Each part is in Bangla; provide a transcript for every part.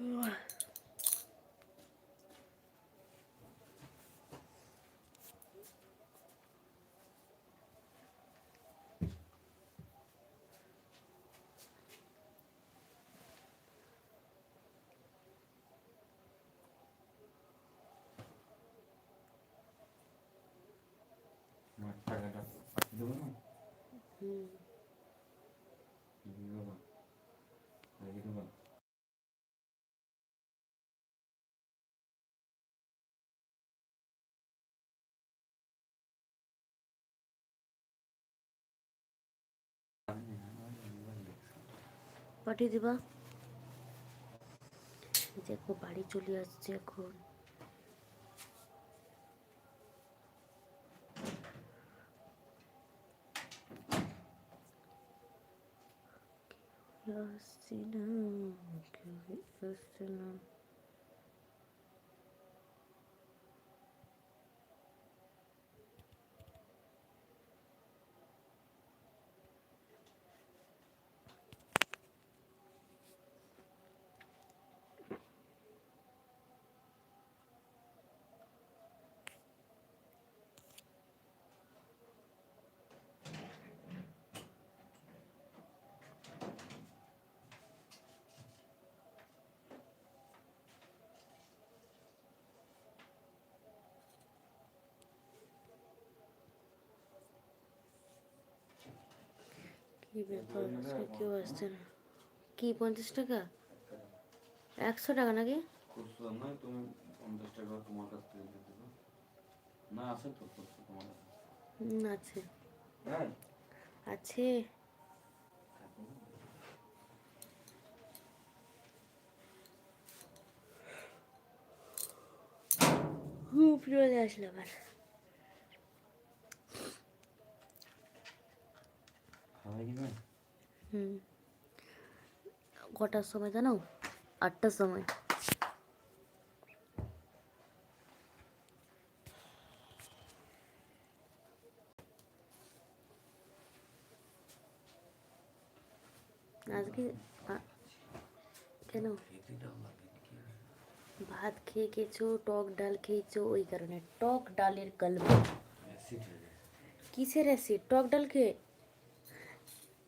আমার টাকাটা পাঠিয়ে দেবো না হুম দিয়ে দেবো রেখে দেবো পাঠিয়ে দিবা। দেখো বাড়ি চলে আসছে এখন। আসছে না কেউ আসছে না। কি ব্যাপার? কেউ আসছে না। কি পঞ্চাশ টাকা? একশো টাকা নাকি? খুচরো নয় তুমি পঞ্চাশ টাকা তোমার কাছ থেকে দিয়ে না আছে তো খুচরো তোমার আছে। হ্যাঁ? আছে। আসলো আবার। খাওয়াই দিবে হুম। কটার সময় জানো? আটটার সময়। আজকে কেন? ভাত খেয়ে খেয়েছো টক ডাল খেয়েছো ওই কারণে। টক ডালের গেছে কিসের অ্যাসিড টক ডাল খেয়ে?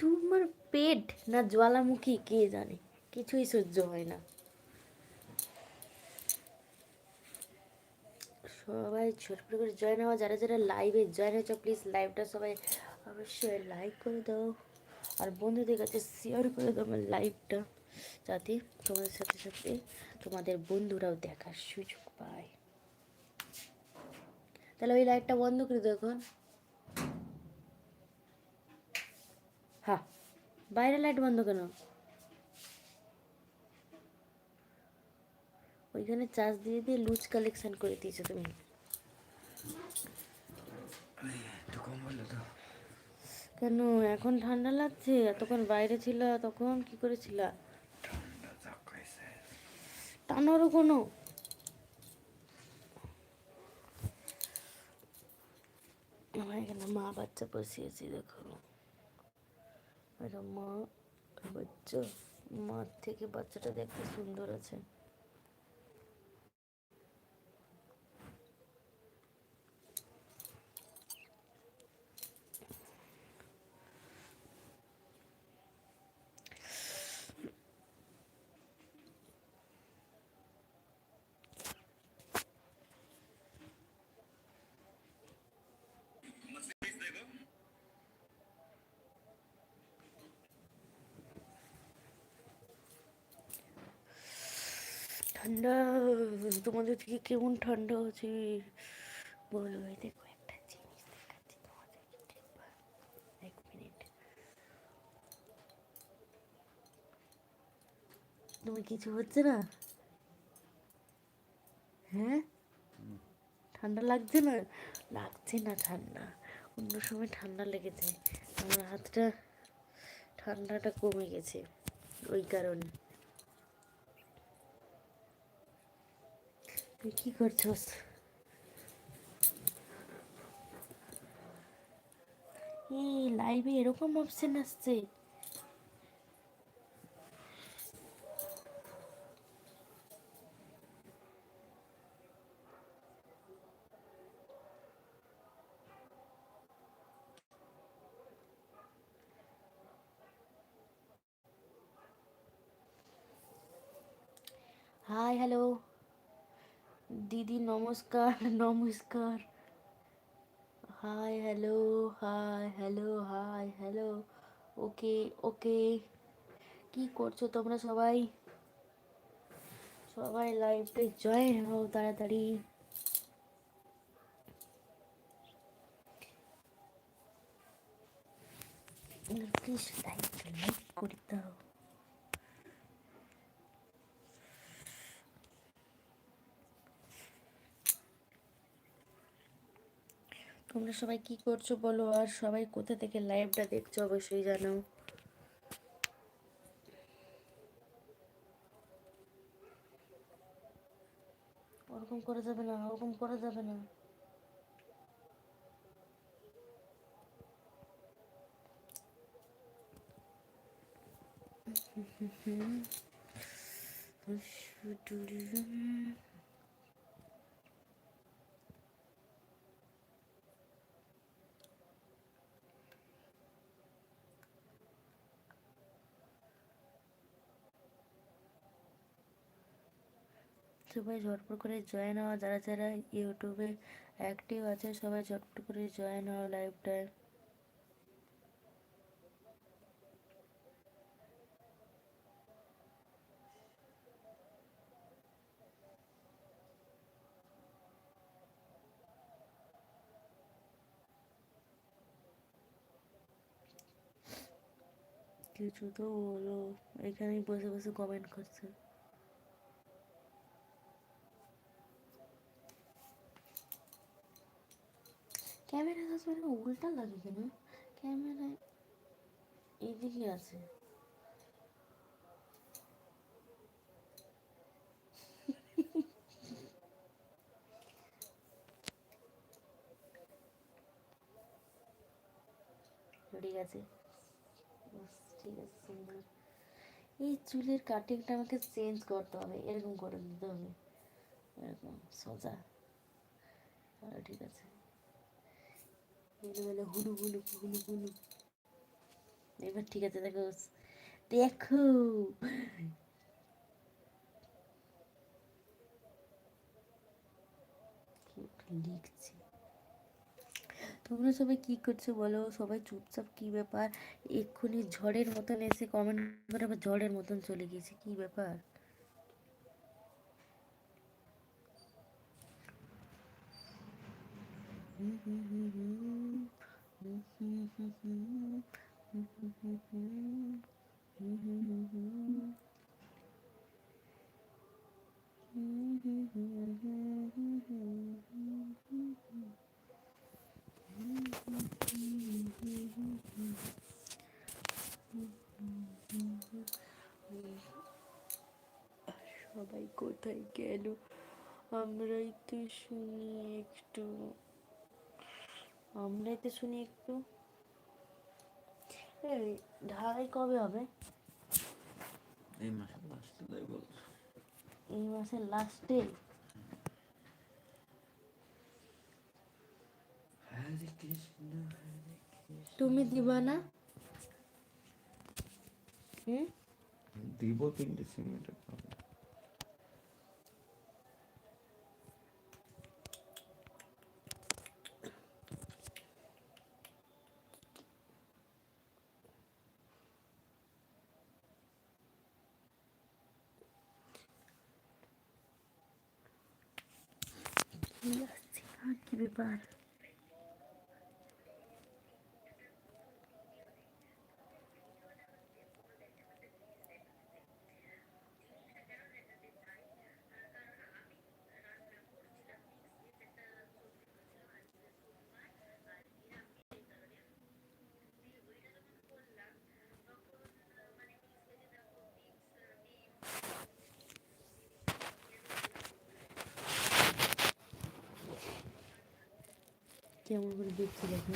তোমার পেট না জ্বালামুখী কে জানে? কিছুই সহ্য হয় না। সবাই ছোট করে জয়েন হওয়া যারা যারা লাইভে জয়েন হয়েছে প্লিজ লাইভটা সবাই অবশ্যই লাইক করে দাও। আর বন্ধুদের কাছে শেয়ার করে দাও আমার লাইভটা যাতে তোমাদের সাথে সাথে তোমাদের বন্ধুরাও দেখার সুযোগ পায়। তাহলে ওই লাইটটা বন্ধ করে দাও হ্যাঁ বাইরে লাইট বন্ধ কেন? ওইখানে চার্জ দিয়ে দিয়ে লুজ কালেকশন করে দিয়েছ তুমি। কেন? এখন ঠান্ডা লাগছে এতক্ষণ বাইরে ছিল তখন কি করেছিল? ঠান্ডা চাকাইছে কোনো। আমার এখানে মা বাচ্চা বসিয়েছি দেখো। এটা মা আর বাচ্চা মার থেকে বাচ্চাটা দেখতে সুন্দর আছে। ঠান্ডা, তোমাদের দিকে কেমন ঠান্ডা হচ্ছে বলো দেখো একটা জিনিস দেখাচ্ছি তোমাদের। এক মিনিট। তুমি কিছু হচ্ছে না? হ্যাঁ? ঠান্ডা লাগছে না? লাগছে না ঠান্ডা। অন্য সময় ঠান্ডা লেগেছে আমার হাতটা ঠান্ডাটা কমে গেছে। ওই কারণে। তুই কি করছ এই লাইভে এরকম অপশন আসছে। হাই হ্যালো দিদি, নমস্কার নমস্কার। Hi hello hi hello hi hello okay okay কি করছ তোমরা সবাই? সবাই লাইভে জয়েন হও তাড়াতাড়ি। প্লিজ লাইক লাইক করে দাও তোমরা সবাই কি করছ বলো? আর সবাই কোথা থেকে লাইভটা দেখছ অবশ্যই জানাও। ওরকম করা যাবে না ওরকম করা যাবে না। সবাই ঝটপট করে জয়েন হওয়া যারা যারা ইউটিউবে অ্যাক্টিভ আছে, সবাই ঝটপট করে জয়েন হওয়া লাইভটায় কিছু তো বলো, এখানেই বসে বসে কমেন্ট করছে। ক্যামেরা কাছে উল্টা লাগে কেন ক্যামেরায় এইদিকে আছে। ঠিক আছে। ঠিক আছে, সুন্দর। এই চুলের কাটিংটা আমাকে চেঞ্জ করতে হবে, এরকম করে দিতে হবে। এরকম, সোজা। ঠিক আছে। এবার ঠিক আছে, দেখো দেখো। লিখছি। তোমরা সবাই কি করছ বলো? সবাই চুপচাপ কি ব্যাপার? এক্ষুনি ঝড়ের মতন এসে কমেন্ট করে আবার ঝড়ের মতন চলে গিয়েছে, কি ব্যাপার? সবাই কোথায় গেল? আমরাই তো শুনি একটু। আমরাই তো শুনি একটু। ঢালাই কবে হবে? এই মাসের লাস্টে এই মাসের লাস্টে তুমি দিবা না? হুম? দিব তিনটে সিমেন্টের পাবে কি আসছে না কেমন করে দেখছি দেখো।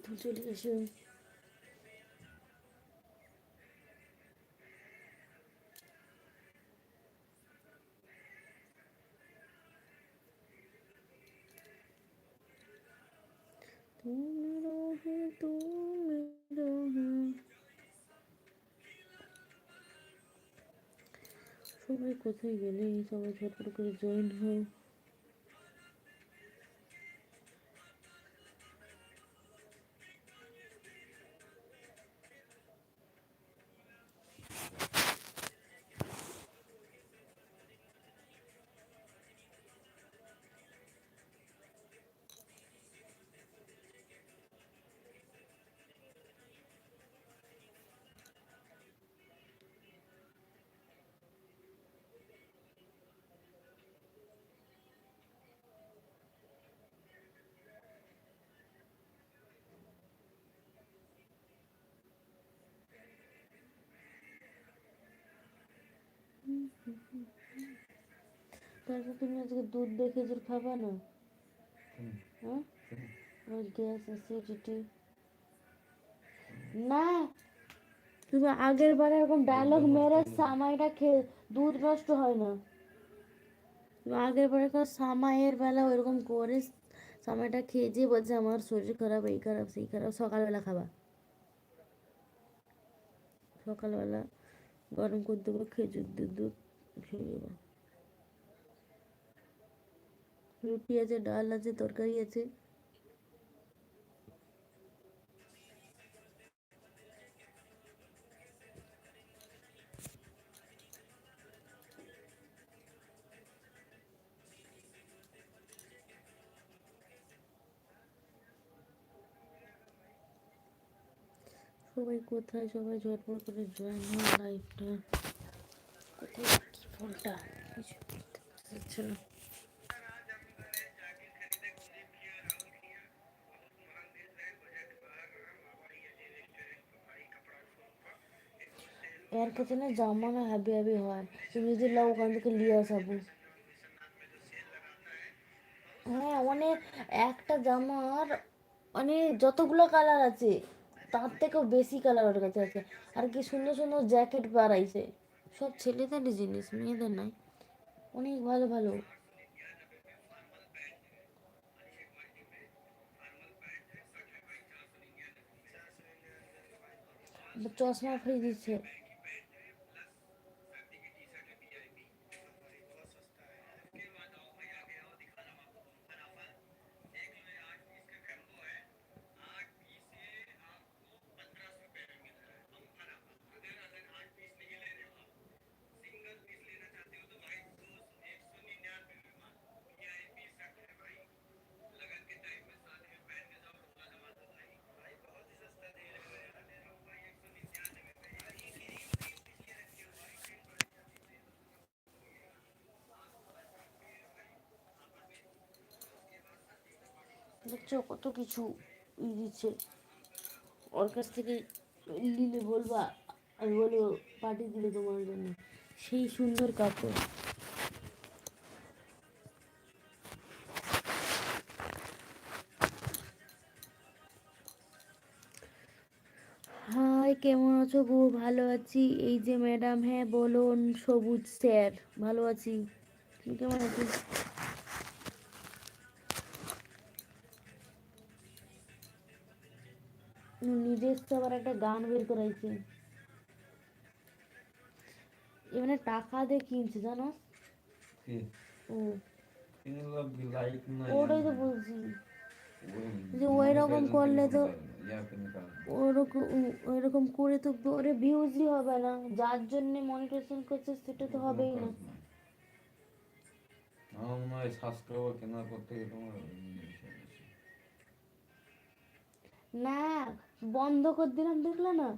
তুমি চলে এসো সবাই কোথায় গেলে? সবাই ঝটপট করে জয়েন হয় তারপর তুমি আজকে দুধ দিয়ে খেজুর খাবা না? হ্যাঁ? গ্যাস অ্যাসিডিটি না! তুমি আগের বারে এরকম ডায়লগ মেরে সামাইটা খেয়ে দুধ নষ্ট হয় না। আগের বারে সামাইয়ের বেলা ওইরকম করে সামাইটা খেয়ে যে বলছে আমার শরীর খারাপ এই খারাপ সেই খারাপ সকালবেলা খাবা। সকালবেলা গরম করে দেবো খেজুর দুধ দুধ খেয়ে রুটি আছে, ডাল আছে, তরকারি আছে। সবাই কোথায়? সবাই ঝটপট করে জয়েন হয় লাইভটা কোথায়? ফোনটা কিছু বুঝতে না এর কাছে না জামা না হ্যাভি হ্যাভি হয়। তুমি যদি লাও ওখান থেকে নিয়ে আসাবো হ্যাঁ অনেক একটা জামার অনেক যতগুলো কালার আছে তার থেকেও বেশি কালার ওর কাছে আছে। আর কি সুন্দর সুন্দর জ্যাকেট বাড়াইছে সব ছেলেদেরই জিনিস মেয়েদের নাই। অনেক ভালো ভালো। চশমা ফ্রি দিচ্ছে। দেখছ কত কিছু ই দিচ্ছে। ওর কাছ থেকে নিলে বলবা, আমি বলব পাঠিয়ে দিলে তোমার জন্য। সেই সুন্দর কাপড়। হাই, কেমন আছো গো? ভালো আছি। এই যে ম্যাডাম হ্যাঁ বলুন, সবুজ স্যার, ভালো আছি। কেমন আছিস নিজস্ব আবার একটা গান বের করাইছে। টাকা দিয়ে কিনছে জানো? ও। ওটাই তো বলছি। যে ওই রকম করলে তো ওরকম ওইরকম করে তো ওরে ভিউজই হবে না। যার জন্য মনিটেশন করছে সেটা তো হবেই না। আমার মনে হয় সাবস্ক্রাইবার তোমার। না বন্ধ করে দিলাম দেখলে না?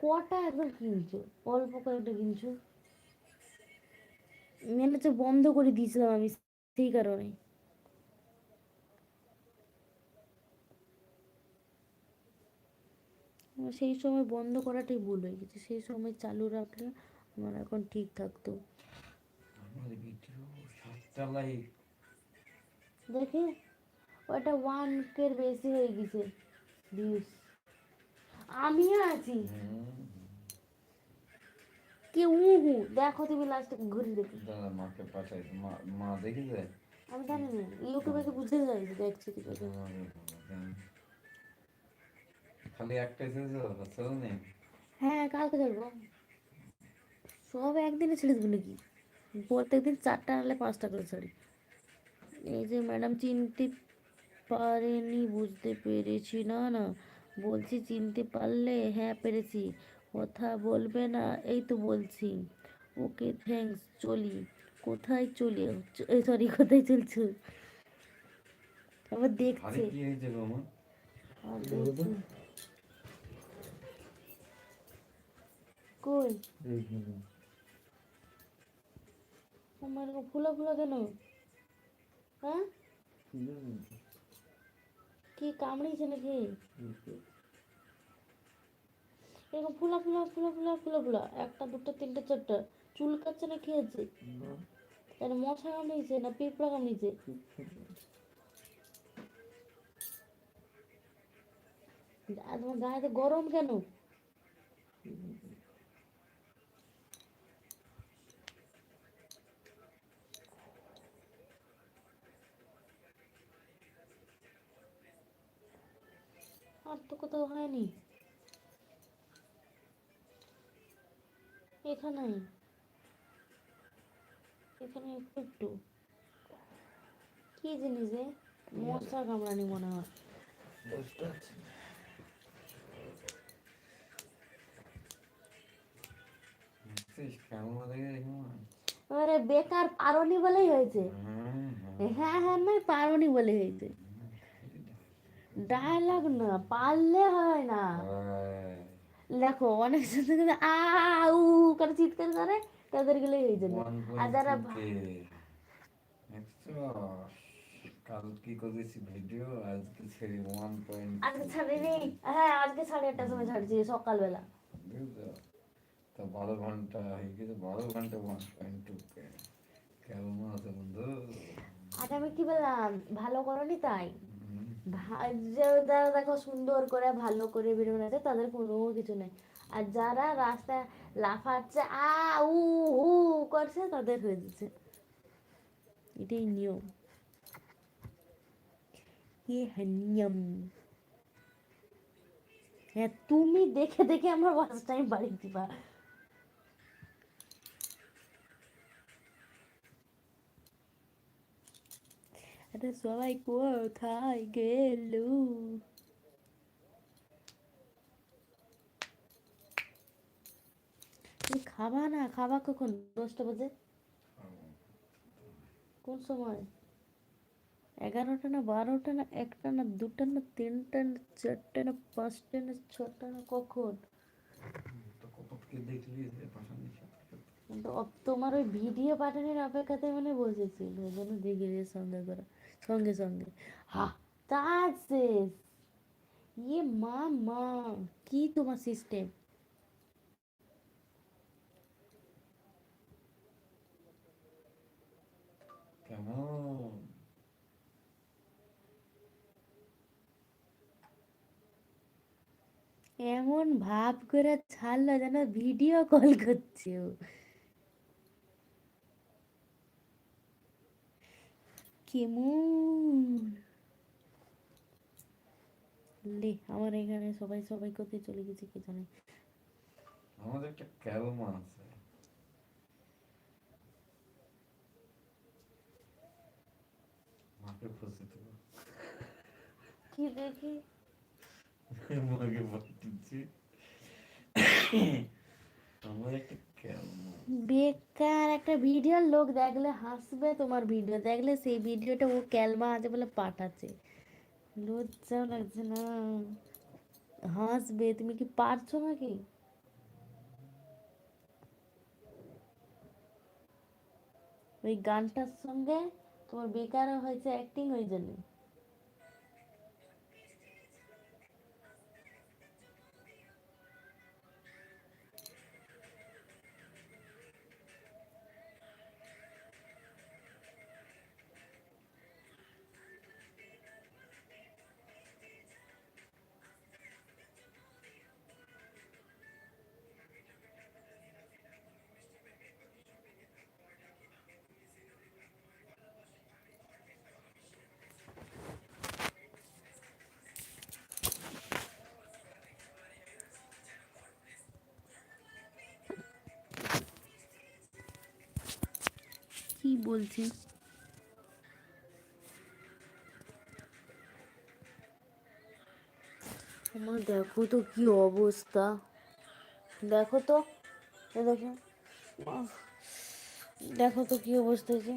কটা একবার কিনছো? অল্প কয়েকটা কিনছো? মেনে তো বন্ধ করে দিয়েছিলাম আমি সেই কারণে। সেই সময় বন্ধ করাটাই ভুল হয়ে গেছে সেই সময় চালু রাখলে আমার এখন ঠিক থাকতো। দেখে। ওটা ওয়ান কের বেশি হয়ে গেছে ভিউজ আমিও আছি। কি উহু দেখো তুমি লাস্টে ঘুরে দেখো। দাদা মাকে পাঠাই। মা মা দেখি যায়? আমি জানি না ইউটিউবে তো বুঝতে যাই দেখছি কি করে। খালি একটা একটাই ছেড়েছে চল নেই? হ্যাঁ কালকে ছাড়বো সব একদিনে ছেড়ে দেবো নাকি? প্রত্যেক দিন চারটা নাহলে পাঁচটা করে ছাড়ি। এই যে ম্যাডাম চিনতে পারেনি বুঝতে পেরেছি। না না বলছি চিনতে পারলে? হ্যাঁ পেরেছি। কথা বলবে না এই তো বলছি। ওকে থ্যাঙ্কস চলি। কোথায় চলি? সরি কোথায় চলছো? আবার আরে দেখছে। কই? আমার ফুলা ফুলা কেন? হ্যাঁ? কি কামড়িয়েছে নাকি? এরকম ফুলা ফুলা ফুলা ফুলা ফুলা ফুলা, একটা, দুটো, তিনটে, চারটা, চুল কাচ্ছে না আছে তাহলে মশা কামড়িয়েছে না পিঁপড়া কামড়িয়েছে তোমার গায়েতে গরম কেন? আর তো কোথাও হয়নি। এখানে এখানে একটু একটু। কি জিনিস রে? মশা কামড়ানি মনে হয়। আরে বেকার পারনি বলেই হয়েছে। হুম, হুম। হ্যাঁ হ্যাঁ নয় পারনি বলে হয়েছে। ডায়লগ না পারলে হয় না। হ্যাঁ। দেখো অনেক কিন্তু আ করে চিৎকার করে তাদের গেলেই হয়ে যাবে আর যারা কাল কি করেছি ভিডিও আজকে ছেড়ে ওয়ান পয়েন্ট আজকে ছাড়িনি। হ্যাঁ আজকে সাড়ে আটটার সময় ছাড়ছি সকালবেলা। তো বারো ঘণ্টা হয়ে গেছে বারো ঘণ্টা ওয়ান পয়েন্ট টু কেমন আছে বন্ধু? আজ আমি কি বললাম ভালো করনি তাই? যারা দেখো সুন্দর করে ভালো করে ভিডিও বানাচ্ছে তাদের কোনো কিছু নেই। আর যারা রাস্তায় লাফাচ্ছে, আ, উ উ করছে, তাদের হয়ে যাচ্ছে। এটাই নিয়ম। নিয়ম হ্যাঁ তুমি দেখে দেখে আমরা ফার্স্ট টাইম বাড়ি দিবা আরে সবাই কোথায় গেল খাবা না, খাবা কখন? দশটা বাজে? কোন সময়? এগারোটা না বারোটা না একটা না দুটা না তিনটা না চারটে না পাঁচটা না ছটা না কখন? তোমার ওই ভিডিও পাঠানোর অপেক্ষাতে মানে বসেছিল ওই জন্য সঙ্গে করে সঙ্গে সঙ্গে। হা তা শেষ ইয়ে মা মা কি তোমার সিস্টেম কেমন? এমন ভাব করে ছাড়লো যেন ভিডিও কল করছে কেমন লে আমার এখানে সবাই সবাই কোথায় চলে গেছে কি জানে? আমাদের একটা ক্যালমা আছে। মাকে খুঁজে তো। কি দেখি? মাকে ক্যালমা বেকার একটা ভিডিও লোক দেখলে হাসবে তোমার ভিডিও, দেখলে সেই ভিডিওটা ও ক্যালমা আছে বলে পাঠাচ্ছে। লজ্জাও লাগছে না। হাসবে, তুমি কি পারছ নাকি? ওই গানটার সঙ্গে তোমার বেকার হয়েছে অ্যাক্টিং ওই জন্য। বলছি? আমার দেখো তো কি অবস্থা। দেখো তো এ দেখো। দেখো তো কি অবস্থা হয়েছে।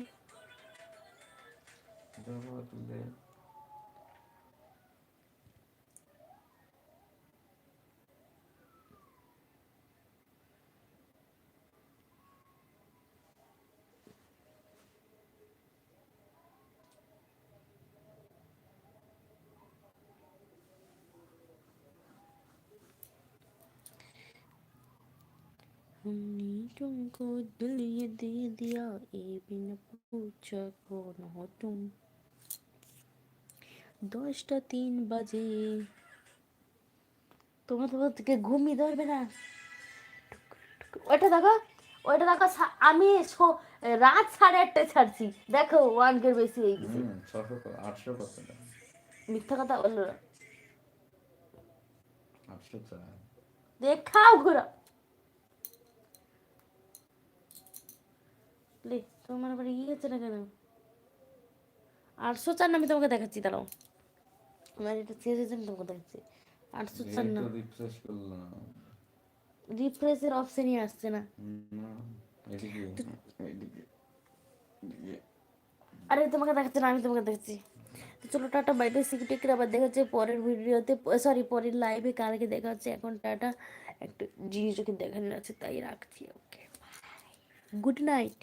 দেখো তুলে हमने तुमको दिल ये दे दिया ये बिन पूछा कौन हो तुम দশটা তিন বাজে তোমার তোমার থেকে ঘুমিয়ে ধরবে না ওইটা দেখো ওইটা দেখো সা- আমি ছ- রাত সাড়ে আটটায় ছাড়ছি দেখো ওয়ানকের বেশি হয়ে গেছে হুম ছশো কত আটশো কত টাকা মিথ্যা কথা বললো না। আটশো চার দেখাও ঘোরা লে তোমার আবার ইয়ে হচ্ছে না কেন? আটশো চার আমি তোমাকে দেখাচ্ছি দাঁড়াও। আমার এটা শেষ হয়েছে আমি তোমাকে দেখাচ্ছি। আটশো চার না। রিফ্রেশের অপশনই আসছে না। আরে তোমাকে দেখাচ্ছে না আমি তোমাকে দেখাচ্ছি। তো চলো টাটা বাই বাই সিকিউরিটি আবার দেখা হচ্ছে পরের ভিডিওতে। সরি পরের লাইভে কালকে দেখা হচ্ছে। এখন টাটা একটু জিনিসকে দেখানো আছে তাই রাখছি ওকে গুড নাইট